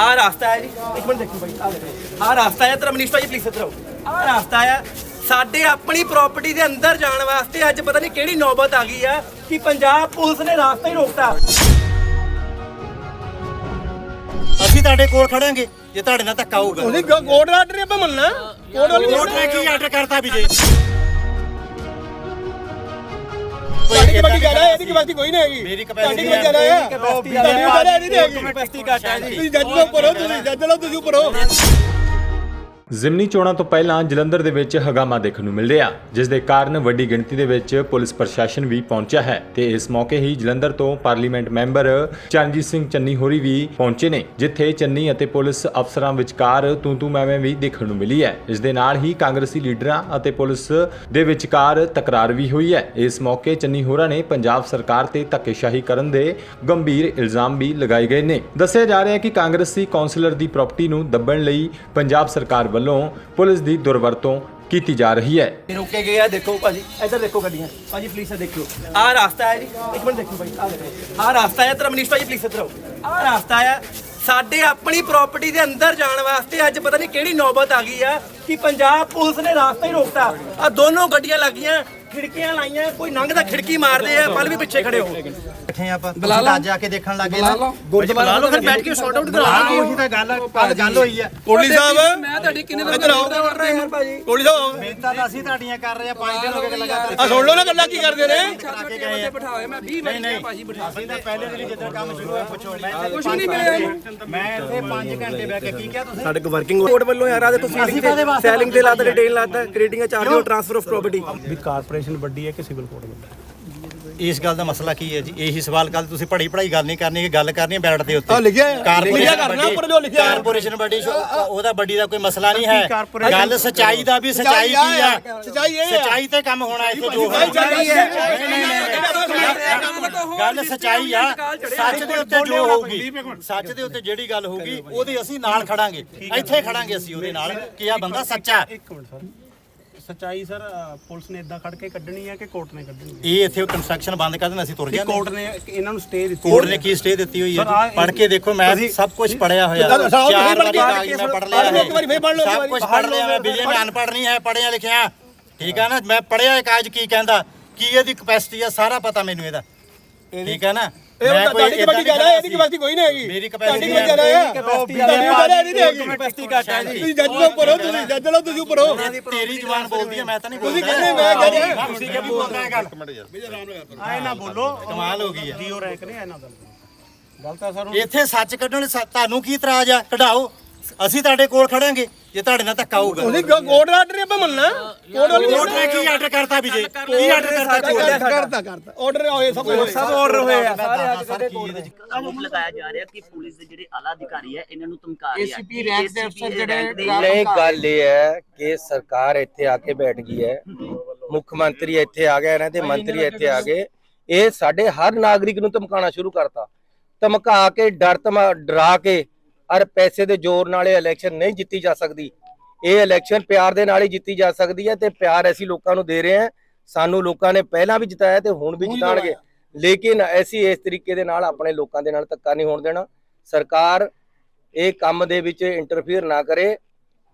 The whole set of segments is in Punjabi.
ਆ ਰਾਸਤਾ ਹੈ ਜੀ। ਇੱਕ ਮਿੰਟ ਦੇਖੋ ਭਾਈ ਆ ਦੇਖੋ। ਆ ਰਾਸਤਾ ਹੈ ਤੇਰਾ ਮਨੀਸ਼ ਭਾਈ ਪਲੀਜ਼ ਇੱਧਰ ਆਓ। ਆ ਰਾਸਤਾ ਹੈ। ਸਾਡੇ ਆਪਣੀ ਪ੍ਰਾਪਰਟੀ ਦੇ ਅੰਦਰ ਜਾਣ ਵਾਸਤੇ ਅੱਜ ਪਤਾ ਨਹੀਂ ਕਿਹੜੀ ਨੌਬਤ ਆ ਗਈ ਆ ਕਿ ਪੰਜਾਬ ਪੁਲਿਸ ਨੇ ਰਾਸਤਾ ਹੀ ਰੋਕਤਾ। ਅਸੀਂ ਤੁਹਾਡੇ ਕੋਲ ਖੜਾਂਗੇ ਜੇ ਤੁਹਾਡੇ ਨਾਲ ਧੱਕਾ ਹੋਊਗਾ। ਉਹਦੀ ਕੋਡ ਆਰਡਰ ਆਪਾਂ ਮੰਨਣਾ। ਕੋਡ ਵਾਲੀ ਕੋਰਟ ਨੇ ਕੀ ਆਰਡਰ ਕਰਤਾ ਵੀ ਜੇ? ਤੁਹਾਡੀ ਕਬੱਡੀ ਜ਼ਿਆਦਾ ਹੈ ਇਹਦੀ ਕਬੱਡੀ ਕੋਈ ਨਹੀਂ ਹੈਗੀ। ਮੇਰੀ ਤੁਹਾਡੀ capacity ਕਬੱਡੀ ਜ਼ਿਆਦਾ ਹੈ। capacity ਤੁਹਾਡੀ ਜ਼ਿਆਦਾ ਇਹਦੀ ਨਹੀਂ ਹੈਗੀ। ਕਪੈਸਿਟੀ ਘੱਟ ਹੈ ਜੀ। ਤੁਸੀਂ ਜੱਜ ਉੱਪਰ ਹੋ ਤੁਸੀਂ ਜੱਜ ਲਓ ਤੁਸੀਂ ਉੱਪਰ। ਹੋ ਜ਼ਿਮਨੀ ਚੋਣਾਂ ਤੋਂ ਪਹਿਲਾਂ ਜਲੰਧਰ ਦੇ ਵਿੱਚ ਹਗਾਮਾ ਦੇਖਣ ਨੂੰ ਮਿਲ ਰਿਹਾ ਜਿਸ ਦੇ ਕਾਰਨ ਵੱਡੀ ਗਿਣਤੀ ਦੇ ਵਿੱਚ ਪੁਲਿਸ ਪ੍ਰਸ਼ਾਸਨ ਵੀ ਪਹੁੰਚਿਆ ਹੈ ਤੇ ਇਸ ਮੌਕੇ ਹੀ ਜਲੰਧਰ ਤੋਂ ਪਾਰਲੀਮੈਂਟ ਮੈਂਬਰ ਚਰਨਜੀਤ ਸਿੰਘ ਚੰਨੀ ਹੋਰੀ ਵੀ ਪਹੁੰਚੇ ਨੇ, ਜਿੱਥੇ ਚੰਨੀ ਅਤੇ ਪੁਲਿਸ ਅਫਸਰਾਂ ਵਿਚਕਾਰ ਤੂੰ ਤੂੰ ਮੈਂ ਮੈਂ ਵੀ ਦੇਖਣ ਨੂੰ ਮਿਲੀ ਹੈ। ਇਸ ਦੇ ਨਾਲ ਹੀ ਕਾਂਗਰਸੀ ਲੀਡਰਾਂ ਅਤੇ ਪੁਲਿਸ ਦੇ ਵਿਚਕਾਰ ਤਕਰਾਰ ਵੀ ਹੋਈ ਹੈ। ਇਸ ਮੌਕੇ ਚੰਨੀ ਹੋਰਾਂ ਨੇ ਪੰਜਾਬ ਸਰਕਾਰ ਤੇ ਧੱਕੇਸ਼ਾਹੀ ਕਰਨ ਦੇ ਗੰਭੀਰ ਇਲਜ਼ਾਮ ਵੀ ਲਗਾਏ ਗਏ ਨੇ। ਦੱਸਿਆ ਜਾ ਰਿਹਾ ਹੈ ਕਿ ਕਾਂਗਰਸੀ ਕੌਂਸਲਰ ਦੀ ਪ੍ਰਾਪਰਟੀ ਨੂੰ ਦੱਬਣ ਲਈ ਪੰਜਾਬ ਸਰਕਾਰ ਵੱਲੋਂ ਪੁਲਿਸ ਦੀ ਦੁਰਵਰਤੋਂ ਕੀਤੀ ਜਾ ਰਹੀ ਹੈ। ਰੁਕੇ ਗਏ ਆ ਦੇਖੋ ਭਾਜੀ, ਇੱਧਰ ਦੇਖੋ ਗੱਡੀਆਂ। ਭਾਜੀ ਪਲੀਜ਼ ਦੇਖਿਓ। ਆ ਰਾਸਤਾ ਹੈ ਜੀ। ਇੱਕ ਮਿੰਟ ਦੇਖੋ ਭਾਈ ਆ ਦੇਖੋ। ਆ ਰਾਸਤਾ ਹੈ ਤੇਰਾ ਮਨੀਸ਼ ਭਾਈ ਪਲੀਜ਼ ਇੱਧਰ ਆਓ। ਆ ਰਾਸਤਾ ਹੈ। ਸਾਡੇ ਆਪਣੀ ਪ੍ਰਾਪਰਟੀ ਦੇ ਅੰਦਰ ਜਾਣ ਵਾਸਤੇ ਅੱਜ ਪਤਾ ਨਹੀਂ ਕਿਹੜੀ ਨੌਬਤ ਆ ਗਈ ਆ ਕਿ ਪੰਜਾਬ ਪੁਲਿਸ ਨੇ ਰਾਸਤਾ ਹੀ ਰੋਕਤਾ। ਆ ਦੋਨੋਂ ਗੱਡੀਆਂ ਲੱਗੀਆਂ, ਖਿੜਕੀਆਂ ਲਾਈਆਂ, ਕੋਈ ਨੰਗ ਦਾ ਖਿੜਕੀ ਮਾਰਦੇ ਆ, ਪਲ ਵੀ ਪਿੱਛੇ ਖੜੇ ਹੋ। ਬੈਠੇ ਆਪਾਂ। ਤੁਸੀਂ ਅੱਜ ਆ ਕੇ ਦੇਖਣ ਲੱਗੇ ਨਾ। ਗੁਰਦੁਆਰਾ ਲਓ ਫਿਰ ਬੈਠ ਕੇ ਸ਼ਾਰਟ ਆਊਟ ਕਰਾ ਹਾਂ ਉਹੀ ਤਾਂ ਗੱਲ ਕੱਲ ਗੱਲ ਹੋਈ ਹੈ ਕੋਲੀ ਸਾਹਿਬ। ਮੈਂ ਤੁਹਾਡੀ ਕਿੰਨੇ ਦਿਨ ਇੱਧਰ ਆਓ। ਭਾਜੀ। ਕੋਲੀ ਸਾਹਿਬ। ਮਿਹਨਤਾਂ ਤਾਂ ਅਸੀਂ ਤੁਹਾਡੀਆਂ ਕਰ ਰਹੇ ਆ 5 ਦਿਨ ਹੋ ਗਏ ਲਗਾਤਾਰ ਆ ਸੁਣ ਲਓ ਨਾ ਗੱਲਾਂ ਕੀ ਕਰਦੇ ਨੇ। ਲਾ ਕੇ ਗਏ ਆ। ਬਿਠਾਏ ਮੈਂ 20 ਨਹੀਂ ਮਿੰਟ ਭਾਜੀ ਬਿਠਾ ਅਸੀਂ ਤਾਂ ਪਹਿਲੇ ਦਿਨ ਜਦੋਂ ਕੰਮ ਸ਼ੁਰੂ ਹੋਇਆ ਪੁੱਛੋ ਪੰਜ ਨਹੀਂ ਮਿਲਿਆ ਮੈਂ ਇੱਥੇ 5 ਘੰਟੇ ਬਹਿ ਕੇ ਕੀ ਕਿਹਾ ਤੁਸੀਂ? ਸਾਡੇ ਕੋ ਵਰਕਿੰਗ ਕੋਡ ਵੱਲੋਂ ਯਾਰ ਆ ਕਾਹਦੇ ਵਾਸਤੇ ਸੈਲਿੰਗ ਤੇ ਲਾਤਾ ਰਿਟੇਲ ਲਾਤਾ ਕ੍ਰੀਏਟਿੰਗ ਚਾਰਜ ਔਰ ਟ੍ਰਾਂਸਫਰ ਆਫ ਪ੍ਰਾਪਰਟੀ ਵੀ ਕਾਰਪੋਰੇਸ਼ਨ ਵੱਡੀ ਹੈ ਕਿ ਸਿਵਲ ਕੋਡ ਵੱਡਾ ਇਸ ਗੱਲ ਦਾ ਮਸਲਾ ਕੀ ਹੈ ਜੀ ਇਹੀ ਸਵਾਲ ਕੱਲ ਤੁਸੀਂ ਪੜ੍ਹਾਈ ਪੜ੍ਹਾਈ ਗੱਲ ਨਹੀਂ ਕਰਨੀ ਕਿ ਗੱਲ ਕਰਨੀ ਹੈ ਬੈਠ ਦੇ ਉੱਤੇ ਆ ਲਿਖਿਆ ਹੈ। ਲਿਖਿਆ ਕਰਨਾ, ਉੱਪਰ ਜੋ ਲਿਖਿਆ ਹੈ। ਕਾਰਪੋਰੇਸ਼ਨ ਵੱਡੀ ਸ਼ੋ- ਉਹਦਾ ਵੱਡੀ ਦਾ ਕੋਈ ਮਸਲਾ ਨਹੀਂ ਹੈ ਗੱਲ ਸਚਾਈ ਦਾ ਵੀ ਸਚਾਈ ਕੀ ਆ ਹੈ, ਸੱਚਾਈ ਇਹ ਹੈ। ਸਚਾਈ ਤੇ ਕੰਮ ਹੋਣਾ ਇੱਥੇ ਜੋ ਹੋਣਾ। ਹੈ। ਨਹੀਂ, ਨਹੀਂ, ਨਹੀਂ। ਗੱਲ ਸਚਾਈ ਆ ਸੱਚ ਦੇ ਉੱਤੇ ਜੋ ਹੋਊਗੀ ਸੱਚ ਦੇ ਉੱਤੇ ਜਿਹੜੀ ਗੱਲ ਹੋਊਗੀ ਉਹਦੇ ਅਸੀਂ ਨਾਲ ਖੜਾਂਗੇ ਇੱਥੇ ਖੜਾਂਗੇ ਅਸੀਂ ਉਹਦੇ ਨਾਲ ਕਿ ਆ ਬੰਦਾ ਸੱਚਾ ਹੈ। ਇੱਕ ਮਿੰਟ ਸਰ ਸੱਚਾਈ ਸਰ ਪੁਲਿਸ ਨੇ ਇਦਾਂ ਖੜ ਕੇ ਕੱਢਣੀ ਹੈ ਕਿ ਕੋਰਟ ਨੇ ਕੱਢਣੀ ਹੈ ਇਹ ਇੱਥੇ ਕੰਸਟਰਕਸ਼ਨ ਬੰਦ ਕਰ ਦੇਣਾ ਅਸੀਂ ਤੁਰ ਜਾਂਦੇ ਕੋਰਟ ਨੇ ਇਹਨਾਂ ਨੂੰ ਸਟੇ ਦਿੱਤੀ ਕੋਰਟ ਨੇ ਕੀ ਸਟੇ ਦਿੱਤੀ ਹੋਈ ਹੈ ਪੜ੍ਹ ਕੇ ਦੇਖੋ ਮੈਂ ਸਭ ਕੁਝ ਪੜਿਆ ਹੋਇਆ। ਚਾਰ ਵਾਰੀ ਕਾਗਜ਼ ਮੈਂ ਪੜ੍ਹ ਲਿਆ ਲਓ, ਇੱਕ ਵਾਰੀ ਫੇਰ ਪੜ੍ਹ ਲਓ, ਸਭ। ਕੁਝ ਪੜ੍ਹ ਲਿਆ ਮੈਂ ਵਿਜੇ ਮੈਂ ਅਨਪੜ੍ਹ ਨਹੀਂ ਹੈ ਪੜ੍ਹਿਆ ਲਿਖਿਆ। ਠੀਕ ਹੈ ਨਾ? ਮੈਂ ਪੜ੍ਹਿਆ ਇਹ ਕਾਗਜ਼ ਕੀ ਕਹਿੰਦਾ? ਕੀ ਇਹਦੀ ਕਪੈਸਿਟੀ ਆ? ਸਾਰਾ ਪਤਾ ਮੈਨੂੰ ਇਹਦਾ। ਠੀਕ ਹੈ ਨਾ? ਇਹ ਮੈਂ ਕੋਈ ਤੁਹਾਡੀ ਏਦਾਂ ਕਬੱਡੀ ਜ਼ਿਆਦਾ ਹੈ ਇਹਦੀ ਕਬੱਡੀ ਕੋਈ ਨਹੀਂ ਹੈਗੀ। ਮੇਰੀ ਤੁਹਾਡੀ capacity ਕਬੱਡੀ ਜ਼ਿਆਦਾ ਹੈ। ਤੁਹਾਡੀ ਜ਼ਿਆਦਾ ਇਹਦੀ ਨਹੀਂ ਹੈਗੀ। ਕਪੈਸਿਟੀ ਘੱਟ ਹੈ ਜੀ। ਤੁਸੀਂ ਜੱਜ ਤੋਂ ਉੱਪਰ ਹੋ ਤੁਸੀਂ ਜੱਜ ਲਓ ਤੁਸੀਂ ਉੱਪਰ ਹੋ ਤੇਰੀ ਜ਼ੁਬਾਨ ਬੋਲਦੀ ਹੈ ਮੈਂ ਤਾਂ ਨਹੀਂ ਤੁਸੀਂ ਬੋਲਦਾ। ਕਹਿੰਦੇ ਮੈਂ ਕਹਿੰਦਾ। ਤੁਸੀਂ ਕੀ ਬੋਲਦਾ ਹੈ ਗੱਲ। ਆਏ ਨਾ ਬੋਲੋ। ਕਮਾਲ ਹੋ ਗਈ ਹੈ ਜੀਓ ਰੈਂਕ ਨੇ ਇਹਨਾਂ ਦਾ ਗੱਲ ਤਾਂ ਸਰ ਇੱਥੇ ਸੱਚ ਕੱਢਣ ਸ- ਤੁਹਾਨੂੰ ਕੀ ਇਤਰਾਜ਼ ਆ? ਕਢਾਓ। ਅਸੀਂ ਤੁਹਾਡੇ ਕੋਲ ਖੜਾਂਗੇ ਜੇ ਤੁਹਾਡੇ ਨਾਲ ਧੱਕਾ ਹੋਊਗਾ। ਉਹਦੀ ਕੋਡ ਆਰਡਰ ਆਪਾਂ ਮੰਨਣਾ। ਕੋਡ ਵਾਲੀ ਕੋਰਟ ਨੇ ਕੀ ਆਰਡਰ ਕਰਤਾ ਵੀ ਜੇ? ਕੀ ਆਰਡਰ ਕਰਤਾ ਕੋਰਟ ਕਰਤਾ ਕਰਤਾ ਆਰਡਰ ਹੋਏ ਸਭ ਕੁਝ ਸਭ ਆਰਡਰ ਹੋਏ ਆ। ਸਾਰੇ ਅੱਜ ਸਰ ਕੀ ਇਹਦੇ ਚ ਆਰੋਪ ਲਗਾਇਆ ਜਾ ਰਿਹਾ ਕਿ ਪੁਲਿਸ ਦੇ ਜਿਹੜੇ ਆਲਾ ਅਧਿਕਾਰੀ ਹੈ ਇਹਨਾਂ ਨੂੰ ਧਮਕਾ ਰਹੇ। ACP ਰੈਂਕ ਦੇ ਅਫਸਰ ਜਿਹੜੇ ਨਹੀਂ ਗੱਲ ਇਹ ਹੈ ਕਿ ਸਰਕਾਰ ਇੱਥੇ ਆ ਕੇ ਬੈਠ ਗਈ ਹੈ। ਮੁੱਖ ਮੰਤਰੀ ਇੱਥੇ ਆ ਗਏ ਇਹਨਾਂ ਦੇ ਮੰਤਰੀ ਇੱਥੇ ਆ ਗਏ। ਇਹ ਸਾਡੇ ਹਰ ਨਾਗਰਿਕ ਨੂੰ ਧਮਕਾਉਣਾ ਸ਼ੁਰੂ ਕਰਤਾ। ਧਮਕਾ ਕੇ ਡਰ ਧਮਾ ਡਰਾ ਕੇ ਔਰ ਪੈਸੇ ਦੇ ਜ਼ੋਰ ਨਾਲ ਇਹ ਇਲੈਕਸ਼ਨ ਨਹੀਂ ਜਿੱਤੀ ਜਾ ਸਕਦੀ। ਇਹ ਇਲੈਕਸ਼ਨ ਪਿਆਰ ਦੇ ਨਾਲ ਹੀ ਜਿੱਤੀ ਜਾ ਸਕਦੀ ਹੈ ਤੇ ਪਿਆਰ ਅਸੀਂ ਲੋਕਾਂ ਨੂੰ ਦੇ ਰਹੇ ਹਾਂ। ਸਾਨੂੰ ਲੋਕਾਂ ਨੇ ਪਹਿਲਾਂ ਵੀ ਜਿਤਾਇਆ ਤੇ ਹੁਣ ਵੀ ਜਿਤਾਣਗੇ ਲੇਕਿਨ ਅਸੀਂ ਇਸ ਤਰੀਕੇ ਦੇ ਨਾਲ ਆਪਣੇ ਲੋਕਾਂ ਦੇ ਨਾਲ ਧੱਕਾ ਨਹੀਂ ਹੋਣ ਦੇਣਾ। ਸਰਕਾਰ ਇਹ ਕੰਮ ਦੇ ਵਿੱਚ ਇੰਟਰਫੀਅਰ ਨਾ ਕਰੇ।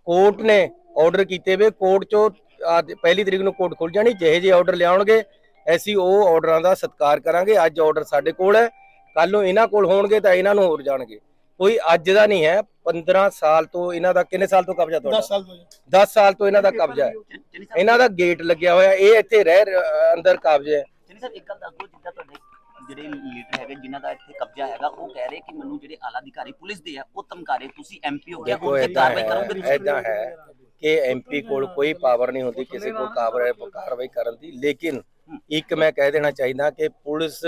ਕੋਰਟ ਨੇ ਆਰਡਰ ਕੀਤੇ ਵੇ। ਕੋਰਟ ਚੋਂ ਪਹਿਲੀ ਤਰੀਕ ਨੂੰ ਕੋਰਟ ਖੁੱਲ ਜਾਣੀ। ਜਿਹੇ ਜਿਹੇ ਆਰਡਰ ਲਿਆਉਣਗੇ ਅਸੀਂ ਉਹ ਆਰਡਰਾਂ ਦਾ ਸਤਿਕਾਰ ਕਰਾਂਗੇ। ਅੱਜ ਆਰਡਰ ਸਾਡੇ ਕੋਲ ਹੈ। ਕੱਲ ਨੂੰ ਇਹਨਾਂ ਕੋਲ ਹੋਣਗੇ ਤਾਂ ਇਹਨਾਂ ਨੂੰ ਹੋਰ ਜਾਣਗੇ। ਕੋਈ ਅੱਜ ਦਾ ਨਹੀਂ ਹੈ 15 ਸਾਲ ਤੋਂ ਇਹਨਾਂ ਦਾ ਕਿੰਨੇ ਸਾਲ ਤੋਂ ਕਬਜ਼ਾ 10 ਤੁਹਾਡਾ ਸਾਲ ਤੋਂ 10 ਸਾਲ ਤੋਂ ਇਹਨਾਂ ਦਾ ਕਬਜ਼ਾ ਹੈ। ਇਹਨਾਂ ਦਾ ਗੇਟ ਲੱਗਿਆ ਹੋਇਆ ਇਹ ਇੱਥੇ ਰਹਿ ਅੰਦਰ ਕਬਜ਼ਾ ਹੈ। ਚੰਨੀ ਸਾਹਿਬ ਇੱਕ ਗੱਲ ਦੱਸ ਦਿਓ ਜਿੱਦਾਂ ਤੁਹਾਡੇ ਜਿਹੜੇ ਲੀਡਰ ਹੈਗੇ ਜਿਨ੍ਹਾਂ ਦਾ ਇੱਥੇ ਕਬਜ਼ਾ ਹੈਗਾ ਉਹ ਕਹਿ ਰਹੇ ਕਿ ਮੈਨੂੰ ਜਿਹੜੇ ਆਲਾ ਅਧਿਕਾਰੀ ਪੁਲਿਸ ਦੇ ਆ ਉਹ ਧਮਕਾ ਰਹੇ ਤੁਸੀਂ ਐਮਪੀ ਹੋ ਗਿਆ ਦੇਖੋ ਹੁਣ ਤੇ ਏਦਾਂ ਕਾਰਵਾਈ ਕਰੋਗੇ ਹੈ ਏਦਾਂ ਹੈ ਕਿ ਐਮਪੀ ਕੋਲ ਕੋਈ ਪਾਵਰ ਨਹੀਂ ਹੁੰਦੀ ਕਿਸੇ ਕੋਲ ਕਾਬਰ ਕਾਰਵਾਈ ਕਰਨ ਦੀ। ਲੇਕਿਨ ਇੱਕ ਮੈਂ ਕਹਿ ਦੇਣਾ ਚਾਹੀਦਾ ਕਿ ਪੁਲਿਸ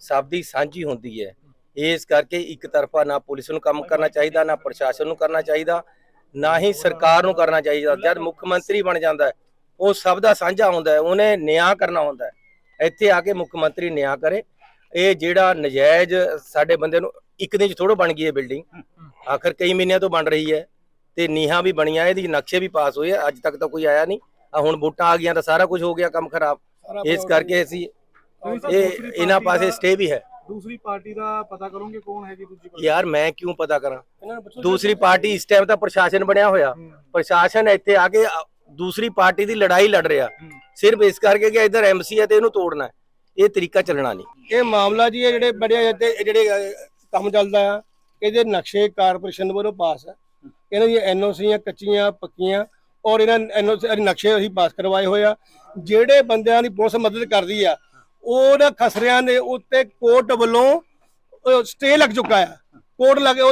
ਸਭ ਦੀ ਸਾਂਝੀ ਹੁੰਦੀ ਹੈ। ਇਸ ਕਰਕੇ ਇੱਕ ਤਰਫਾ ਨਾ ਪੁਲਿਸ ਨੂੰ ਕੰਮ ਕਰਨਾ ਚਾਹੀਦਾ ਨਾ ਪ੍ਰਸ਼ਾਸਨ ਨੂੰ ਕਰਨਾ ਚਾਹੀਦਾ ਨਾ ਹੀ ਸਰਕਾਰ ਨੂੰ ਕਰਨਾ ਚਾਹੀਦਾ। ਜਦ ਮੁੱਖ ਮੰਤਰੀ ਬਣ ਜਾਂਦਾ ਉਹ ਸਭ ਦਾ ਸਾਂਝਾ ਹੁੰਦਾ ਉਹਨੇ ਨਿਆਂ ਕਰਨਾ ਹੁੰਦਾ ਇੱਥੇ ਆ ਕੇ ਮੁੱਖ ਮੰਤਰੀ ਨਿਆਂ ਕਰੇ। ਇਹ ਜਿਹੜਾ ਨਜਾਇਜ਼ ਸਾਡੇ ਬੰਦੇ ਨੂੰ ਇੱਕ ਦਿਨ ਚ ਥੋੜੋ ਬਣ ਗਈ ਹੈ ਬਿਲਡਿੰਗ। ਆਖਰ ਕਈ ਮਹੀਨਿਆਂ ਤੋਂ ਬਣ ਰਹੀ ਹੈ ਤੇ ਨੀਹਾਂ ਵੀ ਬਣੀਆਂ ਇਹਦੀ ਨਕਸ਼ੇ ਵੀ ਪਾਸ ਹੋਏ ਅੱਜ ਤੱਕ ਤਾਂ ਕੋਈ ਆਇਆ ਨਹੀਂ। ਆ ਹੁਣ ਵੋਟਾਂ ਆ ਗਈਆਂ ਤਾਂ ਸਾਰਾ ਕੁਝ ਹੋ ਗਿਆ ਕੰਮ ਖਰਾਬ। ਇਸ ਕਰਕੇ ਅਸੀਂ ਇਹ ਇਹਨਾਂ ਪਾਸੇ ਸਟੇ ਵੀ ਹੈ। ਦੂਸਰੀ ਪਾਰਟੀ ਦਾ ਪਤਾ ਕਰੋਗੇ ਕੌਣ ਹੈਗੀ ਦੂਜੀ ਪਾਰਟੀ? ਯਾਰ ਮੈਂ ਕਿਉਂ ਪਤਾ ਕਰਾਂ? ਦੂਸਰੀ ਪਾਰਟੀ ਇਸ ਟਾਈਮ ਤਾਂ ਪ੍ਰਸ਼ਾਸਨ ਬਣਿਆ ਹੋਇਆ। ਪ੍ਰਸ਼ਾਸਨ ਇੱਥੇ ਆ ਕੇ ਅ, ਦੂਸਰੀ ਪਾਰਟੀ ਦੀ ਲੜਾਈ ਲੜ ਰਿਹਾ। ਸਿਰਫ ਇਸ ਕਰਕੇ ਕਿ ਇਧਰ ਐਮਸੀ ਹੈ ਤੇ ਇਹਨੂੰ ਤੋੜਨਾ ਹੈ। ਇਹ ਤਰੀਕਾ ਚੱਲਣਾ ਨਹੀਂ। ਇਹ ਮਾਮਲਾ ਜੀ ਇਹ ਜਿਹੜੇ ਬੜੇ ਇੱਥੇ ਜਿਹੜੇ ਅਹ, ਕੰਮ ਚੱਲਦਾ ਆ ਇਹਦੇ ਨਕਸ਼ੇ ਕਾਰਪੋਰੇਸ਼ਨ ਵੱਲੋਂ ਪਾਸ ਆ। ਇਹਨਾਂ ਦੀਆਂ ਐਨਓਸੀਆਂ ਕੱਚੀਆਂ ਪੱਕੀਆਂ ਔਰ ਇਹਨਾਂ ਐਨਓਸੀ ਨਕਸ਼ੇ ਅਸੀਂ ਪਾਸ ਕਰਵਾਏ ਹੋਏ ਆ। ਜਿਹੜੇ ਬੰਦਿਆਂ ਦੀ ਪੁਲਿਸ ਮਦਦ ਕਰਦੀ ਆ ਉਹਨਾਂ ਖਸਰਿਆਂ ਦੇ ਉੱਤੇ ਕੋਰਟ ਵੱਲੋਂ ਸਟੇ ਲੱਗ ਚੁੱਕਾ ਹੈ ਕੋਰਟ ਲੱਗੇ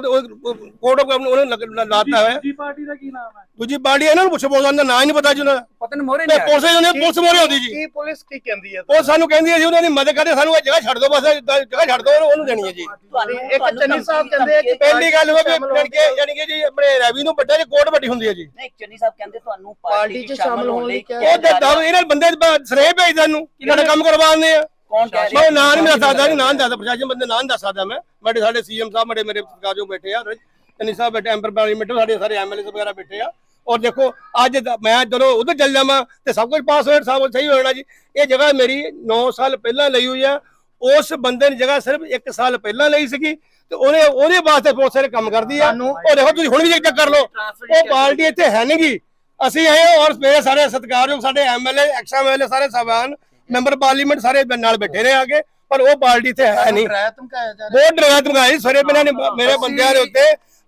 ਕੋਰਟ ਉਹਨੇ ਲੱਗ- ਲਾਤਾ ਹੋਇਆ। ਦੂਜੀ ਪਾਰਟੀ ਦਾ ਕੀ ਨਾਮ ਹੈ? ਦੂਜੀ ਪਾਰਟੀ ਇਹਨਾਂ ਨੂੰ ਪੁੱਛੋ ਬੋਲਦਾ ਨਾਂ ਹੀ ਨਹੀਂ ਪਤਾ ਜੀ ਉਹਨਾਂ ਦਾ। ਪਤਾ ਨਹੀਂ ਮੋਰੇ ਤੇ ਪੁਲਿਸ ਜਿਹਨੇ ਪੁਲਿਸ ਮੋਰੇ ਹੁੰਦੀ ਜੀ। ਕੀ ਪੁਲਿਸ ਕੀ ਕਹਿੰਦੀ ਹੈ? ਉਹ ਸਾਨੂੰ ਕਹਿੰਦੀ ਹੈ ਜੀ ਉਹਨਾਂ ਦੀ ਮਦਦ ਕਰਦੇ ਸਾਨੂੰ ਇਹ ਜਗ੍ਹਾ ਛੱਡ ਦਿਓ ਬਸ ਜਗ੍ਹਾ ਛੱਡ ਦਿਓ ਉਹਨੂੰ- ਉਹਨੂੰ ਦੇਣੀ ਹੈ ਜੀ। ਤੁਹਾਨੂੰ ਇੱਕ ਚੰਨੀ ਸਾਹਿਬ ਕਹਿੰਦੇ ਆ ਕਿ ਪਹਿਲੀ ਗੱਲ ਉਹ ਵੀ ਜਾਣੀ ਕਿ ਜਾਣੀ ਕਿ ਜੀ ਆਪਣੇ ਰਵੀ ਨੂੰ ਵੱਡਾ ਜੀ ਕੋਟ ਵੱਡੀ ਹੁੰਦੀ ਹੈ ਜੀ। ਨਹੀਂ ਚੰਨੀ ਸਾਹਿਬ ਕਹਿੰਦੇ ਤੁਹਾਨੂੰ ਪਾਰਟੀ 'ਚ ਸ਼ਾਮਲ ਹੋਣ ਲਈ ਉਹ ਦਮ ਇਹਨਾਂ ਬੰਦੇ ਸਨੇਹ ਭੇਜਦਾ ਨੂੰ ਇਹਨਾਂ ਕੰਮ ਕਰਵਾਉਂਦੇ ਆ। ਕੌਣ ਕਹਿ ਮੈਂ ਨਾਂ ਨਹੀਂ ਦੱਸ ਸਕਦਾ ਜੀ ਨਾਂ ਨਹੀਂ ਦੱਸਦਾ ਪ੍ਰਸ਼ਾਸਨ ਬੰਦੇ ਨਾਂ ਨਹੀਂ ਦੱਸ ਸਕਦਾ ਮੈਂ। ਬੜੇ ਸਾਡੇ ਸੀਐਮ ਸਾਹਿਬ ਬੜੇ ਮੇਰੇ ਸਰਕਾਰ ਬੈਠੇ ਆ ਚੰਨੀ ਸਾਹਿਬ ਬੈਠੇ ਐਮਪੀ ਪਾਰਲੀਮੈਂਟ ਸਾਡੇ ਸਾਰੇ ਐਮਐਲਏ ਵਗੈਰਾ ਬੈਠੇ ਆ। ਔਰ ਦੇਖੋ ਅੱਜ ਮੈਂ ਜਦੋਂ ਉਧਰ ਚੱਲ ਜਾਵਾਂ ਤੇ ਸਭ ਕੁਝ ਪਾਸ ਹੋਇਆ ਸਭ ਕੁਝ ਸਹੀ ਹੋ ਜਾਣਾ ਜੀ। ਇਹ ਜਗ੍ਹਾ ਮੇਰੀ 9 ਸਾਲ ਪਹਿਲਾਂ ਲਈ ਹੋਈ ਆ। ਉਸ ਬੰਦੇ ਨੇ ਜਗ੍ਹਾ ਸਿਰਫ 1 ਸਾਲ ਪਹਿਲਾਂ ਲਈ ਸੀਗੀ ਤੇ ਉਹਨੇ ਉਹਦੇ ਵਾਸਤੇ ਬਹੁਤ ਸਾਰੇ ਕੰਮ ਕਰਦੀ ਆ। ਉਹ ਦੇਖੋ ਤੁਸੀਂ ਹੁਣ ਵੀ ਚੈੱਕ ਕਰ ਲਓ ਉਹ ਪਾਰਟੀ ਇੱਥੇ ਹੈ ਨਹੀਂਗੀ ਅਸੀਂ ਆਏ ਔਰ ਮੇਰੇ ਸਾਰੇ ਸਤਿਕਾਰਯੋਗ ਸਾਡੇ ਐਮਐਲਏ ਐਕਸ ਐਮਐਲਏ ਸਾਰੇ ਸਭਾਨ ਮੈਂਬਰ ਪਾਰਲੀਮੈਂਟ ਸਾਰੇ ਨਾਲ ਬੈਠੇ ਨੇ ਆਗੇ ਪਰ ਉਹ ਪਾਰਟੀ ਇੱਥੇ ਹੈ ਨਹੀਂ। ਬਹੁਤ ਡਰਾਇਆ ਧਮਕਾਇਆ ਸਾਰੇ ਬਿਨਾਂ ਨੇ ਮੇਰੇ ਬੰਦਿਆਂ ਦੇ ਉੱਤੇ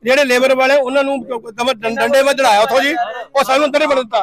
ਜਿਹੜੇ ਲੇਬਰ ਵਾਲੇ ਉਹਨਾਂ ਨੂੰ ਕਮਰ ਡੰਡੇ ਵਿੱਚ ਚੜਾਇਆ ਉਥੋਂ ਜੀ। ਉਹ ਸਾਨੂੰ ਅੰਦਰ ਹੀ ਵੜ ਦਿੱਤਾ।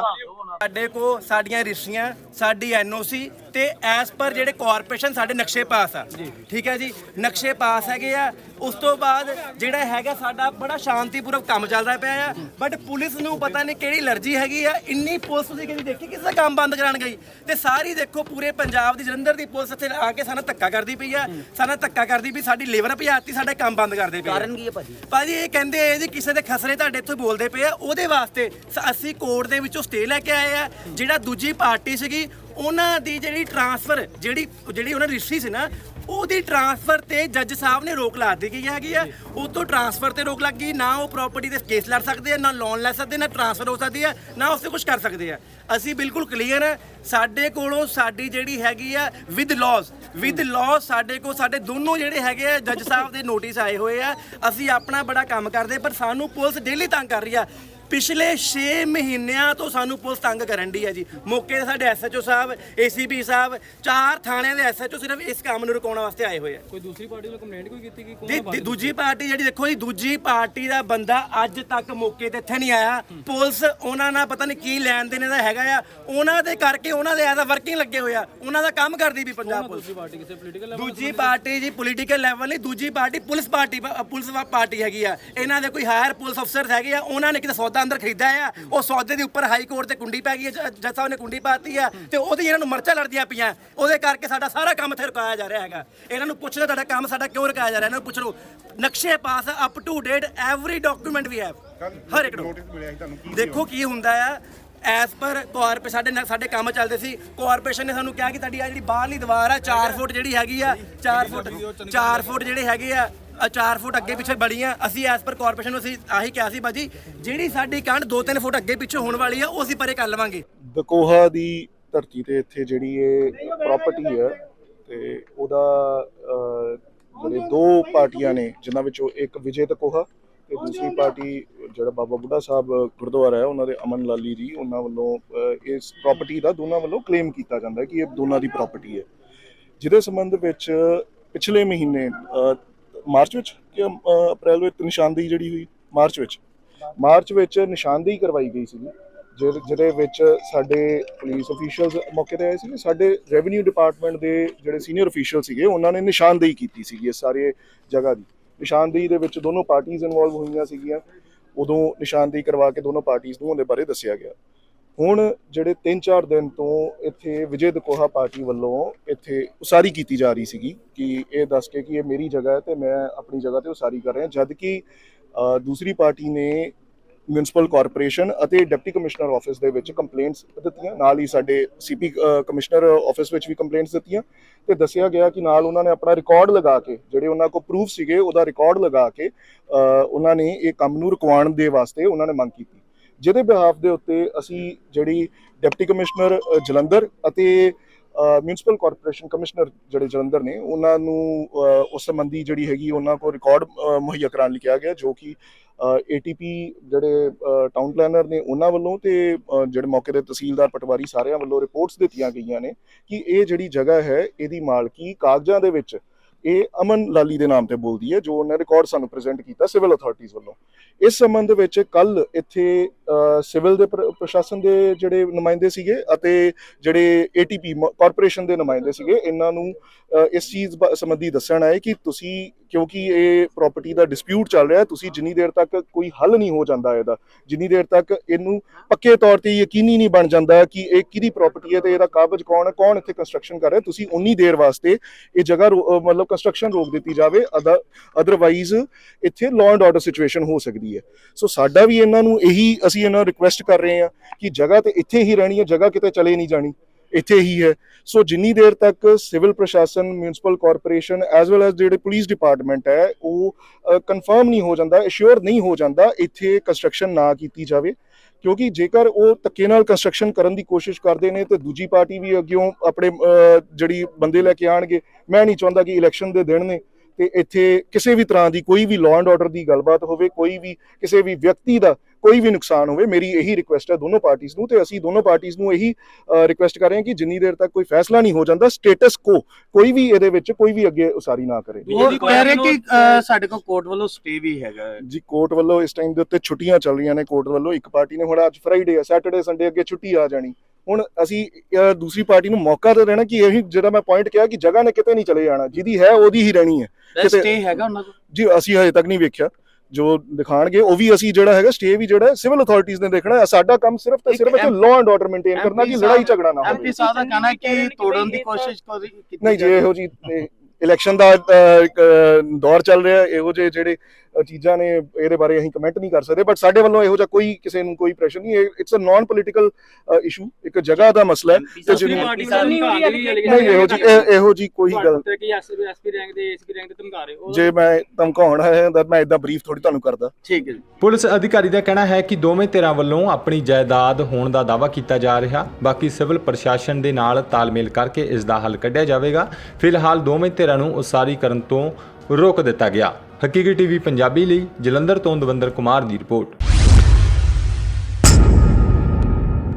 ਸਾਡੇ ਕੋ ਸਾਡੀਆਂ ਰਿਸ਼ੀਆਂ ਸਾਡੀ ਐਨਓਸੀ ਤੇ ਐਸ ਪਰ ਜਿਹੜੇ ਕਾਰਪੋਰੇਸ਼ਨ ਸਾਡੇ ਨਕਸ਼ੇ ਪਾਸ ਆ। ਠੀਕ ਹੈ ਜੀ? ਨਕਸ਼ੇ ਪਾਸ ਹੈਗੇ ਆ। ਉਸ ਤੋਂ ਬਾਅਦ ਜਿਹੜਾ ਹੈਗਾ ਸਾਡਾ ਬੜਾ ਸ਼ਾਂਤੀਪੂਰਵਕ ਕੰਮ ਚੱਲਦਾ ਪਿਆ ਆ। ਬਟ ਪੁਲਿਸ ਨੂੰ ਪਤਾ ਨਹੀਂ ਕਿਹੜੀ ਅਲਰਜੀ ਹੈਗੀ ਆ। ਇੰਨੀ ਪੁਲਿਸ ਤੁਸੀਂ ਕਦੀ ਦੇਖੀ ਕਿਸੇ ਦਾ ਕੰਮ ਬੰਦ ਕਰਾਣ ਗਈ? ਤੇ ਸਾਰੀ ਦੇਖੋ ਪੂਰੇ ਪੰਜਾਬ ਦੀ ਜਲੰਧਰ ਦੀ ਪੁਲਿਸ ਇੱਥੇ ਆ ਕੇ ਸਾਨੂੰ ਧੱਕਾ ਕਰਦੀ ਪਈ ਆ। ਸਾਨੂੰ ਧੱਕਾ ਕਰਦੀ ਵੀ ਸਾਡੀ ਲੇਬਰ ਭਜਾਤੀ ਸਾਡਾ ਕੰਮ ਬੰਦ ਕਰਦੇ ਪਏ। ਕਾਰਨ ਕੀ ਹੈ ਭਾਜੀ? ਭਾਜੀ ਇਹ ਕਹਿੰਦੇ ਆ ਜੀ ਕਿਸੇ ਦੇ ਖਸਰੇ ਤੁਹਾਡੇ ਇੱਥੇ ਬੋਲਦੇ ਪਏ ਆ। ਉਹਦੇ ਵਾਸਤੇ ਸ- ਅਸੀਂ ਕੋਰਟ ਦੇ ਵਿੱਚੋਂ ਸਟੇ ਲੈ ਕੇ ਆਏ ਆ। ਜਿਹੜਾ ਦੂਜੀ ਪਾਰਟੀ ਸੀਗੀ ਉਹਨਾਂ ਦੀ ਜਿਹੜੀ ਟਰਾਂਸਫਰ ਜਿਹੜੀ ਜਿਹੜੀ ਉਹਨਾਂ ਦੀ ਰਿਸ਼ੀ ਸੀ ਨਾ, ਉਹਦੀ ਟਰਾਂਸਫਰ ਤੇ ਜੱਜ ਸਾਹਿਬ ਨੇ ਰੋਕ ਲਾ ਦਿੱਤੀ ਗਈ ਹੈਗੀ ਆ। ਉਹ ਤੋਂ ਟਰਾਂਸਫਰ ਤੇ ਰੋਕ ਲੱਗ ਗਈ, ਨਾ ਉਹ ਪ੍ਰਾਪਰਟੀ ਤੇ ਕੇਸ ਲੜ ਸਕਦੇ ਆ, ਨਾ ਲੋਨ ਲੈ ਸਕਦੇ, ਨਾ ਟਰਾਂਸਫਰ ਹੋ ਸਕਦੀ ਆ, ਨਾ ਉਸ ਤੇ ਕੁਝ ਕਰ ਸਕਦੇ ਆ। ਅਸੀਂ ਬਿਲਕੁਲ ਕਲੀਅਰ ਹੈ ਸਾਡੇ ਕੋਲੋਂ ਸਾਡੀ ਜਿਹੜੀ ਹੈਗੀ ਆ ਵਿਦ ਲਾਜ਼ ਵਿਦ ਲਾਜ਼ ਸਾਡੇ ਕੋਲ, ਸਾਡੇ ਦੋਨੋਂ ਜਿਹੜੇ ਹੈਗੇ ਆ ਜੱਜ ਸਾਹਿਬ ਦੇ ਨੋਟਿਸ ਆਏ ਹੋਏ ਆ। ਅਸੀਂ ਆਪਣਾ ਬੜਾ ਕੰਮ ਕਰਦੇ, ਪਰ ਸਾਨੂੰ ਪੁਲਿਸ ਡੇਲੀ ਤੰਗ ਕਰ ਰਹੀ ਆ। ਪਿਛਲੇ 6 ਮਹੀਨਿਆਂ ਤੋਂ ਸਾਨੂੰ ਪੁਲਿਸ ਤੰਗ ਕਰਨ ਦੀ ਹੈ ਜੀ। ਮੌਕੇ ਤੇ ਸਾਡੇ ਐਸਐਚਓ ਸਾਹਿਬ ਏਸੀਪੀ ਸਾਹਿਬ ਚਾਰ ਥਾਣਿਆਂ ਦੇ ਐਸਐਚਓ ਸਿਰਫ ਇਸ ਕੰਮ ਨੂੰ ਰੁਕਾਉਣ ਵਾਸਤੇ ਆਏ ਹੋਏ ਆ। ਕੋਈ ਦੂਸਰੀ ਪਾਰਟੀ ਵੱਲੋਂ ਕੰਪਲੇਂਟ ਕੋਈ ਕੀਤੀ ਕਿ ਦੀ- ਦੀ- ਦੂਜੀ ਪਾਰਟੀ ਜਿਹੜੀ ਦੇਖੋ ਜੀ ਦੂਜੀ ਪਾਰਟੀ ਦਾ ਬੰਦਾ ਅੱਜ ਤੱਕ ਮੌਕੇ ਤੇ ਇੱਥੇ ਨਹੀਂ ਆਇਆ। ਪੁਲਿਸ ਉਹਨਾਂ ਨਾਲ ਪਤਾ ਨਹੀਂ ਕੀ ਲੈਣ ਦੇਣ ਦਾ ਹੈਗਾ ਆ। ਉਹਨਾਂ ਦੇ ਕਰਕੇ ਉਹਨਾਂ ਦੇ ਐਜ਼ ਵਰਕਿੰਗ ਲੱਗੇ ਹੋਏ ਆ। ਉਹਨਾਂ ਦਾ ਕੰਮ ਕਰਦੀ ਵੀ ਪੰਜਾਬ ਪੁਲਿਸ। ਪਾਰਟੀ ਕਿਸੇ ਪੋਲੀਟੀਕਲ ਦੂਜੀ ਪਾਰਟੀ ਜੀ ਪੋਲੀਟੀਕਲ ਲੈਵਲ ਨਹੀਂ ਦੂਜੀ ਪਾਰਟੀ ਪੁਲਿਸ ਪਾਰਟੀ ਪੁਲਿਸ ਵਾ- ਪਾਰਟੀ ਹੈਗੀ ਆ। ਇਹਨਾਂ ਦੇ ਕੋਈ ਹਾਇਰ ਪੁਲਿਸ ਅਫਸਰ ਹੈਗੇ ਆ। ਉਹਨਾਂ ਨੇ ਕਿਤੇ ਸੌਦਾ ਅੰਦਰ ਖਰੀਦਾ ਆ ਉਹ ਸੌਦੇ ਦੇ ਉੱਪਰ ਹਾਈ ਕੋਰਟ ਤੇ ਕੁੰਡੀ ਪੈ ਗਈ ਹੈ ਜ- ਜੱਜ ਸਾਹਿਬ ਨੇ ਕੁੰਡੀ ਪਾਤੀ ਆ ਤੇ ਉਹਦੀ ਇਹਨਾਂ ਨੂੰ ਮਰਚਾ ਲੜਦੀਆਂ ਪਈਆਂ। ਉਹਦੇ ਕਰਕੇ ਸਾਡਾ ਸਾਰਾ ਕੰਮ ਇੱਥੇ ਰੁਕਾਇਆ ਜਾ ਰਿਹਾ ਹੈਗਾ। ਇਹਨਾਂ ਨੂੰ ਪੁੱਛ ਲਓ ਤੁਹਾਡਾ ਕੰਮ ਸਾਡਾ ਕਿਉਂ ਰੁਕਾਇਆ ਜਾ ਰਿਹਾ ਇਹਨਾਂ ਨੂੰ ਪੁੱਛ ਲਓ। ਨਕਸ਼ੇ pass up to date every document we have ਹਰ ਇੱਕ document। ਦੇਖੋ ਕੀ ਹੁੰਦਾ ਆ ਐਸ ਪਰ ਕਾਰਪੋਰੇਸ਼ਨ ਸਾਡੇ ਨਾਲ ਸਾਡੇ ਕੰਮ ਚੱਲਦੇ ਸੀ। ਕਾਰਪੋਰੇਸ਼ਨ ਨੇ ਸਾਨੂੰ ਕਿਹਾ ਕਿ ਤੁਹਾਡੀ ਆ ਜਿਹੜੀ ਬਾਹਰਲੀ ਦੀਵਾਰ ਆ 4 ਫੁੱਟ ਜਿਹੜੀ ਹੈਗੀ ਆ 4 ਫੁੱਟ 4 ਫੁੱਟ ਜਿਹੜੇ ਹੈਗੇ ਆ 4 ਫੁੱਟ ਅੱਗੇ ਪਿੱਛੇ ਬੜੀਆਂ। ਅਸੀਂ ਐਸ ਪਰ ਕਾਰਪੋਰੇਸ਼ਨ ਨੂੰ ਅਸੀਂ ਆਹੀ ਕਿਹਾ ਸੀ ਬਾਜੀ ਜਿਹੜੀ ਸਾਡੀ ਕੰਧ 2-3 ਫੁੱਟ ਅੱਗੇ ਪਿੱਛੇ ਹੋਣ ਵਾਲੀ ਆ, ਉਹ ਅਸੀਂ ਪਰੇ ਕਰ ਲਵਾਂਗੇ। ਬਕੋਹਾ ਦੀ ਧਰਤੀ ਤੇ ਇੱਥੇ ਜਿਹੜੀ ਇਹ ਪ੍ਰਾਪਰਟੀ ਹੈ ਤੇ ਉਹਦਾ ਜਿਹੜੇ ਦੋ ਪਾਰਟੀਆਂ ਨੇ, ਜਿਨ੍ਹਾਂ ਵਿੱਚੋਂ ਇੱਕ ਵਿਜੇ ਤਕੋਹਾ ਤੇ ਦੂਸਰੀ ਪਾਰਟੀ ਜਿਹੜਾ ਬਾਬਾ ਬੁੱਢਾ ਸਾਹਿਬ ਗੁਰਦੁਆਰਾ ਹੈ, ਉਹਨਾਂ ਦੇ ਅਮਨ ਲਾਲੀ ਜੀ, ਉਹਨਾਂ ਵੱਲੋਂ ਇਸ ਪ੍ਰਾਪਰਟੀ ਦਾ ਦੋਨਾਂ ਵੱਲੋਂ ਕਲੇਮ ਕੀਤਾ ਜਾਂਦਾ ਕਿ ਇਹ ਦੋਨਾਂ ਦੀ ਪ੍ਰਾਪਰਟੀ ਹੈ। ਜਿਹਦੇ ਸੰਬੰਧ ਵਿੱਚ ਪਿਛਲੇ ਮਹੀਨੇ ਮਾਰਚ ਵਿੱਚ ਕਿ ਅਹ, ਅਪ੍ਰੈਲ ਵਿੱਚ ਨਿਸ਼ਾਨਦੇਹੀ ਜਿਹੜੀ ਹੋਈ ਮਾਰਚ ਵਿੱਚ। ਮਾਰਚ ਵਿੱਚ ਨਿਸ਼ਾਨਦੇਹੀ ਕਰਵਾਈ ਗਈ ਸੀ ਜਿਹਦੇ ਜਿਹਦੇ ਵਿੱਚ ਸਾਡੇ ਪੁਲਿਸ ਅਫੀਸ਼ੀਅਲਸ ਮੌਕੇ ਤੇ ਆਏ ਸੀ ਸਾਡੇ ਰੈਵਨਿਊ ਡਿਪਾਰਟਮੈਂਟ ਦੇ ਜਿਹੜੇ ਸੀਨੀਅਰ ਅਫੀਸ਼ੀਅਲ ਸੀਗੇ ਉਹਨਾਂ ਨੇ ਨਿਸ਼ਾਨਦੇਹੀ ਕੀਤੀ ਸੀਗੀ ਇਸ ਸਾਰੇ ਜਗ੍ਹਾ ਦੀ। ਨਿਸ਼ਾਨਦੇਹੀ ਦੇ ਵਿੱਚ ਦੋਨੋਂ ਪਾਰਟੀਆਂ ਇਨਵੋਲਵ ਹੋਈਆਂ ਸੀਗੀਆਂ ਉਦੋਂ ਨਿਸ਼ਾਨਦੇਹੀ ਕਰਵਾ ਕੇ ਦੋਨੋਂ ਪਾਰਟੀਆਂ ਨੂੰ ਉਹਦੇ ਬਾਰੇ ਦੱਸਿਆ ਗਿਆ। ਹੁਣ ਜਿਹੜੇ 3-4 ਦਿਨ ਤੋਂ ਇੱਥੇ ਵਿਜੇ ਦਕੋਹਾ ਪਾਰਟੀ ਵੱਲੋਂ ਇੱਥੇ ਉਸਾਰੀ ਕੀਤੀ ਜਾ ਰਹੀ ਸੀਗੀ ਕਿ ਇਹ ਦੱਸ ਕੇ ਕਿ ਇਹ ਮੇਰੀ ਜਗ੍ਹਾ ਹੈ ਤੇ ਮੈਂ ਆਪਣੀ ਜਗ੍ਹਾ ਤੇ ਉਸਾਰੀ ਕਰ ਰਿਹਾ ਜਦ ਕਿ ਦੂਸਰੀ ਪਾਰਟੀ ਨੇ ਮਿਊਨਿਸਪਲ ਕਾਰਪੋਰੇਸ਼ਨ ਅਤੇ ਡਿਪਟੀ ਕਮਿਸ਼ਨਰ ਆਫਿਸ ਦੇ ਵਿੱਚ ਕੰਪਲੇਂਟਸ ਦਿੱਤੀਆਂ, ਨਾਲ ਹੀ ਸਾਡੇ ਸੀਪੀ ਕਮਿਸ਼ਨਰ ਆਫਿਸ ਵਿੱਚ ਵੀ ਕੰਪਲੇਂਟਸ ਦਿੱਤੀਆਂ ਤੇ ਦੱਸਿਆ ਗਿਆ ਕਿ ਨਾਲ ਉਹਨਾਂ ਨੇ ਆਪਣਾ ਰਿਕਾਰਡ ਲਗਾ ਕੇ, ਜਿਹੜੇ ਉਹਨਾਂ ਕੋਲ ਪ੍ਰੂਫ ਸੀਗੇ ਉਹਦਾ ਰਿਕਾਰਡ ਲਗਾ ਕੇ ਉਹਨਾਂ ਨੇ ਇਹ ਕੰਮ ਨੂੰ ਰੁਕਵਾਉਣ ਦੇ ਵਾਸਤੇ ਉਹਨਾਂ ਨੇ ਮੰਗ ਕੀਤੀ। ਜਿਹਦੇ ਬਿਹਾਫ ਦੇ ਉੱਤੇ ਅਸੀਂ ਜਿਹੜੀ ਡਿਪਟੀ ਕਮਿਸ਼ਨਰ ਜਲੰਧਰ ਅਤੇ ਮਿਊਨਿਸਪਲ ਕਾਰਪੋਰੇਸ਼ਨ ਕਮਿਸ਼ਨਰ ਜਿਹੜੇ ਜਲੰਧਰ ਨੇ, ਉਹਨਾਂ ਨੂੰ ਉਸ ਸੰਬੰਧੀ ਜਿਹੜੀ ਹੈਗੀ ਉਹਨਾਂ ਕੋਲ ਰਿਕਾਰਡ ਮੁਹੱਈਆ ਕਰਾਉਣ ਲਈ ਕਿਹਾ ਗਿਆ, ਜੋ ਕਿ ਏਟੀਪੀ ਜਿਹੜੇ ਟਾਊਨ ਪਲੈਨਰ ਨੇ ਉਹਨਾਂ ਵੱਲੋਂ ਤੇ ਜਿਹੜੇ ਮੌਕੇ ਦੇ ਤਹਿਸੀਲਦਾਰ ਪਟਵਾਰੀ ਸਾਰਿਆਂ ਵੱਲੋਂ ਰਿਪੋਰਟਸ ਦਿੱਤੀਆਂ ਗਈਆਂ ਨੇ ਕਿ ਇਹ ਜਿਹੜੀ ਜਗ੍ਹਾ ਹੈ, ਇਹਦੀ ਮਾਲਕੀ ਕਾਗਜ਼ਾਂ ਦੇ ਵਿੱਚ, ਇਹ ਅਮਨ ਲਾਲੀ ਦੇ ਨਾਮ ਤੇ ਬੋਲਦੀ ਹੈ, ਜੋ ਉਹਨੇ ਰਿਕਾਰਡ ਸਾਨੂੰ ਪ੍ਰੈਜ਼ੈਂਟ ਕੀਤਾ ਸਿਵਲ ਅਥਾਰਟੀਜ਼ ਵੱਲੋਂ। ਇਸ ਸੰਬੰਧ ਵਿੱਚ ਕੱਲ ਇੱਥੇ ਸਿਵਲ ਦੇ ਪ੍ਰ- ਪ੍ਰਸ਼ਾਸਨ ਦੇ ਜਿਹੜੇ ਨੁਮਾਇੰਦੇ ਸੀਗੇ ਅਤੇ ਜਿਹੜੇ ਏਟੀਪੀ ਕਾਰਪੋਰੇਸ਼ਨ ਦੇ ਨੁਮਾਇੰਦੇ ਸੀਗੇ, ਇਹਨਾਂ ਨੂੰ ਇਸ ਚੀਜ਼ ਸੰਬੰਧੀ ਦੱਸਣ ਆਏ ਕਿ ਤੁਸੀਂ, ਕਿਉਂਕਿ ਇਹ ਪ੍ਰਾਪਰਟੀ ਦਾ ਡਿਸਪਿਊਟ ਚੱਲ ਰਿਹਾ ਤੁਸੀਂ ਜਿੰਨੀ ਦੇਰ ਤੱਕ ਕੋਈ ਹੱਲ ਨਹੀਂ ਹੋ ਜਾਂਦਾ ਇਹਦਾ, ਜਿੰਨੀ ਦੇਰ ਤੱਕ ਇਹਨੂੰ ਪੱਕੇ ਤੌਰ ਤੇ ਯਕੀਨੀ ਨਹੀਂ ਬਣ ਜਾਂਦਾ ਕਿ ਇਹ ਕਿਹਦੀ ਪ੍ਰਾਪਰਟੀ ਹੈ ਤੇ ਇਹਦਾ ਕਾਬਜ ਕੌਣ ਹੈ, ਕੌਣ ਇੱਥੇ ਕੰਸਟਰਕਸ਼ਨ ਕਰ ਰਿਹਾ ਤੁਸੀਂ ਉਨੀ ਦੇਰ ਵਾਸਤੇ ਇਹ ਜਗ੍ਹਾ ਰੋ- ਮਤਲਬ ਕੰਸਟਰਕਸ਼ਨ ਰੋਕ ਦਿੱਤੀ ਜਾਵੇ ਅਦਰਵਾਈਜ਼ ਇੱਥੇ ਲਾਅ ਐਂਡ ਆਰਡਰ ਸਿਚੁਏਸ਼ਨ ਹੋ ਸਕਦੀ ਹੈ। ਸੋ ਸਾਡਾ ਵੀ ਇਹਨਾਂ ਨੂੰ ਇਹੀ ਅਸੀਂ ਇਹਨਾਂ ਰਿਕੁਐਸਟ ਕਰ ਰਹੇ ਹਾਂ ਕਿ ਜਗ੍ਹਾ ਤੇ ਇੱਥੇ ਹੀ ਰਹਿਣੀ ਹੈ, ਜਗ੍ਹਾ ਕਿਤੇ ਚਲੇ ਨਹੀਂ ਜਾਣੀ, ਇੱਥੇ ਹੀ ਹੈ। ਸੋ ਜਿੰਨੀ ਦੇਰ ਤੱਕ ਸਿਵਲ ਪ੍ਰਸ਼ਾਸਨ municipal corporation as well as ਜਿਹੜੇ ਪੁਲਿਸ ਡਿਪਾਰਟਮੈਂਟ ਹੈ, ਉਹ ਕਨਫਰਮ ਨਹੀਂ ਹੋ ਜਾਂਦਾ ਅਸ਼ੋਰ ਨਹੀਂ ਹੋ ਜਾਂਦਾ ਇੱਥੇ ਕੰਸਟਰਕਸ਼ਨ ਨਾ ਕੀਤੀ ਜਾਵੇ। ਕਿਉਂਕਿ ਜੇਕਰ ਉਹ ਧੱਕੇ ਨਾਲ ਕੰਸਟਰਕਸ਼ਨ ਕਰਨ ਦੀ ਕੋਸ਼ਿਸ਼ ਕਰਦੇ ਨੇ ਤੇ ਦੂਜੀ ਪਾਰਟੀ ਵੀ ਅੱਗਿਓਂ ਆਪਣੇ ਜਿਹੜੀ ਬੰਦੇ ਲੈ ਕੇ ਆਣਗੇ, ਮੈਂ ਨਹੀਂ ਚਾਹੁੰਦਾ ਕਿ ਇਲੈਕਸ਼ਨ ਦੇ ਦਿਨ ਨੇ ਤੇ ਇੱਥੇ ਕਿਸੇ ਵੀ ਤਰ੍ਹਾਂ ਦੀ ਕੋਈ ਵੀ ਲਾਅ ਐਂਡ ਆਰਡਰ ਦੀ ਗੱਲਬਾਤ ਹੋਵੇ, ਕੋਈ ਵੀ ਕਿਸੇ ਵੀ ਵਿਅਕਤੀ ਦਾ ਕੋਈ ਵੀ ਨੁਕਸਾਨ ਹੋਵੇ ਮੇਰੀ ਇਹੀ ਰਿਕੁਐਸਟ ਹੈ ਦੋਨੋਂ ਪਾਰਟੀਆਂ ਨੂੰ ਤੇ ਅਸੀਂ ਦੋਨੋਂ ਪਾਰਟੀਆਂ ਨੂੰ ਇਹੀ ਰਿਕੁਐਸਟ ਕਰ ਰਹੇ ਹਾਂ ਕਿ ਜਿੰਨੀ ਦੇਰ ਤੱਕ ਕੋਈ ਫੈਸਲਾ ਨਹੀਂ ਹੋ ਜਾਂਦਾ ਸਟੇਟਸ ਕੋ ਕੋਈ ਵੀ ਇਹਦੇ ਵਿੱਚ ਕੋਈ ਵੀ ਅੱਗੇ ਉਸਾਰੀ ਨਾ ਕਰੇ। ਉਹ ਕਹਿ ਰਹੇ ਕਿ ਸਾਡੇ ਕੋਲ ਕੋਰਟ ਵੱਲੋਂ ਸਟੇ ਵੀ ਹੈਗਾ। ਜੀ ਕੋਰਟ ਵੱਲੋਂ ਇਸ ਟਾਈਮ ਦੇ ਉੱਤੇ ਛੁੱਟੀਆਂ ਚੱਲ ਰਹੀਆਂ ਨੇ ਕੋਰਟ ਵੱਲੋਂ ਇੱਕ ਪਾਰਟੀ ਨੇ ਹੁਣ ਅੱਜ ਫਰਾਈਡੇ ਹੈ ਸੈਟਰਡੇ ਸੰਡੇ ਅੱਗੇ ਛੁੱਟੀ ਆ ਜਾਣੀ। ਹੁਣ ਅਸੀਂ ਦੂਸਰੀ ਪਾਰਟੀ ਨੂੰ ਮੌਕਾ ਦੇ ਦੇਣਾ ਕਿ ਇਹੀ ਜਿਹੜਾ ਮੈਂ ਪੁਆਇੰਟ ਕਿਹਾ ਕਿ ਜਗ੍ਹਾ ਨੇ ਕਿਤੇ ਨਹੀਂ ਚਲੇ ਜਾਣਾ ਜਿਹਦੀ ਹੈ ਉਹਦੀ ਹੀ ਰਹਿਣੀ ਹੈ। ਕਿਤੇ- ਸਟੇ ਹੈਗਾ ਉਹਨਾਂ ਕੋਲ? ਜੀ ਅਸੀਂ ਹਜੇ ਤੱਕ ਨਹੀਂ ਵੇਖਿਆ। ਜੋ ਦਿਖਾਣਗੇ ਉਹ ਵੀ ਅਸੀਂ ਜਿਹੜਾ ਹੈਗਾ ਸਟੇ ਵੀ ਜਿਹੜਾ ਸਿਵਲ ਅਥਾਰਟੀਜ਼ ਨੇ ਦੇਖਣਾ ਹੈ। ਸਾਡਾ ਕੰਮ ਸਿਰਫ ਤੇ ਸਿਰਫ ਇੱਥੇ ਲਾਅ ਐਂਡ ਆਰਡਰ ਮੇਨਟੇਨ ਕਰਨਾ ਕਿ ਲੜਾਈ ਝਗੜਾ ਨਾ ਹੋਵੇ। ਐਮਪੀ ਸਾਹਿਬ ਦਾ ਕਹਿਣਾ ਹੈ ਕਿ ਤੋੜਨ ਦੀ ਕੋਸ਼ਿਸ਼ ਕੋਈ ਕੀਤੀ ਨਹੀਂ ਜੀ। ਇਹੋ ਜੀ ਇਲੈਕਸ਼ਨ ਦਾ ਦੌਰ ਚੱਲ ਰਿਹਾ ਹੈ, ਇਹੋ ਜਿਹੇ ਜਿਹੜੇ ਚੀਜ਼ਾਂ ਨੇ ਇਹਦੇ ਬਾਰੇ ਅਸੀਂ ਕਮੈਂਟ ਨਹੀਂ ਕਰ ਸਕਦੇ ਬਟ ਸਾਡੇ ਵੱਲੋਂ ਇਹੋ ਜਿਹਾ ਕੋਈ ਕਿਸੇ ਨੂੰ ਕੋਈ ਪ੍ਰੈਸ਼ਰ ਨਹੀਂ it's a non political issue ਇੱਕ ਜਗ੍ਹਾ ਦਾ ਮਸਲਾ ਹੈ ਤੇ ਹੈ ਨਹੀਂ ਇਹੋ ਜੀ ਇਹ- ਜੀ ਕੋਈ ਗੱਲ ਤੇ ਕਿ ਐਸਪੀ ਰੈਂਕ ਦੇ ਐਸਪੀ ਰੈਂਕ ਦੇ ਧਮਕਾ ਰਹੇ ਉਹ ਜੇ ਮੈਂ ਧਮਕਾਉਣ ਹੈ ਤਾਂ ਮੈਂ ਇਦਾਂ ਬਰੀਫ ਥੋੜੀ ਤੁਹਾਨੂੰ ਕਰਦਾ। ਠੀਕ ਹੈ ਜੀ। ਪੁਲਿਸ ਅਧਿਕਾਰੀ ਦਾ ਕਹਿਣਾ ਹੈ ਕਿ ਦੋਵੇਂ ਧਿਰਾਂ ਵੱਲੋਂ ਆਪਣੀ ਜਾਇਦਾਦ ਹੋਣ ਦਾ ਦਾਅਵਾ ਕੀਤਾ ਜਾ ਰਿਹਾ। ਬਾਕੀ ਸਿਵਲ ਪ੍ਰਸ਼ਾਸਨ ਦੇ ਨਾਲ ਤਾਲਮੇਲ ਕਰਕੇ ਇਸ ਦਾ ਹੱਲ ਕੱਢਿਆ ਜਾਵੇਗਾ। ਫਿਲਹਾਲ ਦੋਵੇਂ ਧਿਰਾਂ ਨੂੰ ਉਸਾਰੀ ਕਰਨ ਤੋਂ ਰੋਕ ਦਿੱਤਾ ਗਿਆ। ਹਕੀਕੀ ਟੀਵੀ ਪੰਜਾਬੀ ਲਈ ਜਲੰਧਰ ਤੋਂ ਦਵਿੰਦਰ ਕੁਮਾਰ ਦੀ ਰਿਪੋਰਟ।